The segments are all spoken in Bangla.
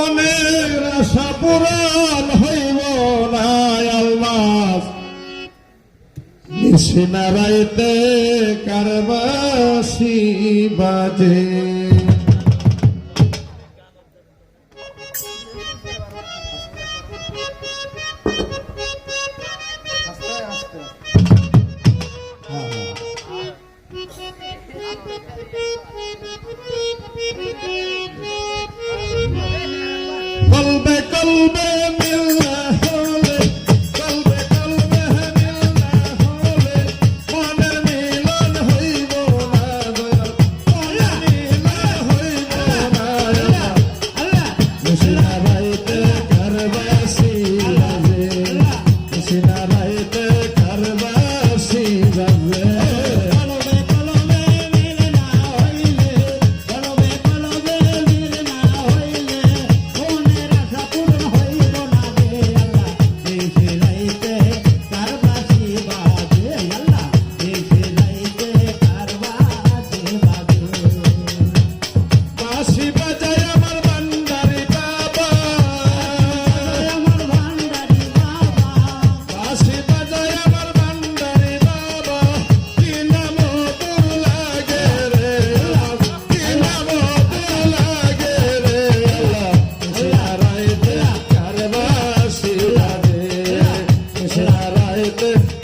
মনের আশা পুরাণ হইব না আল্লাহ। নিশিনারাইতে কারবাসী বাজে। Krishna Thank you.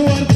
to one.